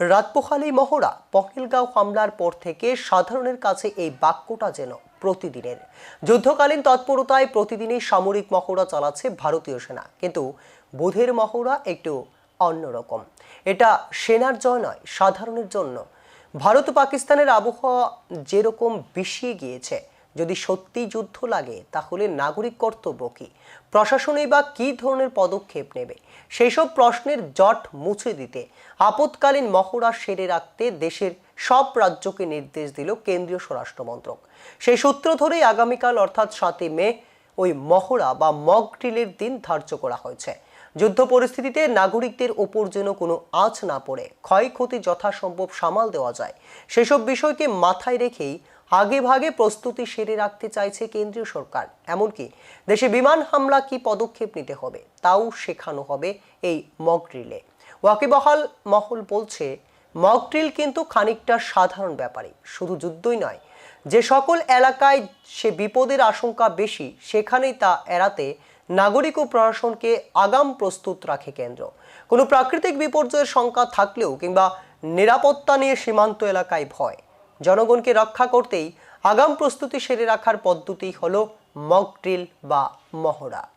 রাতপোহালি মহড়া, পহেলগাঁও হামলার পর থেকে সাধারণের কাছে এই বাক্যটা যেন প্রতিদিনের। যুদ্ধকালীন তৎপরতায় প্রতিদিনই সামরিক মহড়া চালাচ্ছে ভারতীয় সেনা। কিন্তু বোধের মহড়া একটু অন্যরকম। এটা সেনার জয় নয়, সাধারণের জন্য। ভারত পাকিস্তানের আবহাওয়া যেরকম বিষিয়ে গিয়েছে যদি সত্যি যুদ্ধ লাগে, তাহলে নাগরিক কর্তব্য কি? প্রশাসনই বা কী ধরনের পদক্ষেপ নেবে? সেই সব প্রশ্নের জট মুছে দিতে, আপৎকালীন মহড়া সেরে রাখতে দেশের সব রাজ্যকে নির্দেশ দিল কেন্দ্রীয় স্বরাষ্ট্র মন্ত্রক। সেই সূত্র ধরেই আগামীকাল, অর্থাৎ সাতই মে, ওই মহড়া বা মক ড্রিলের দিন ধার্য করা হয়েছে। যুদ্ধ পরিস্থিতিতে নাগরিকদের ওপর যেন কোনো আঁচ না পড়ে, ক্ষয়ক্ষতি যথাসম্ভব সামাল দেওয়া যায়, সেসব বিষয়কে মাথায় রেখেই আগে ভাগে প্রস্তুতি সেরে রাখতে চাইছে কেন্দ্রীয় সরকার। এমনকি দেশে বিমান হামলা কি পদক্ষেপ নিতে হবে, তাও শেখানো হবে এই মক ড্রিলে। ওয়াকিবহাল মহল বলছে, মক ড্রিল কিন্তু খানিকটা সাধারণ ব্যাপারে শুধু যুদ্ধই নয়। যে সকল এলাকায় সে বিপদের আশঙ্কা বেশি, সেখানেই তা এড়াতে নাগরিক ও প্রশাসনকে আগাম প্রস্তুত রাখে কেন্দ্র। কোনো প্রাকৃতিক বিপর্যয়ের শঙ্কা থাকলেও কিংবা নিরাপত্তা নিয়ে সীমান্ত এলাকায় ভয়। জনগণকে রক্ষা করতেই আগাম প্রস্তুতি সেরে রাখার পদ্ধতি হল মক ড্রিল বা মহড়া।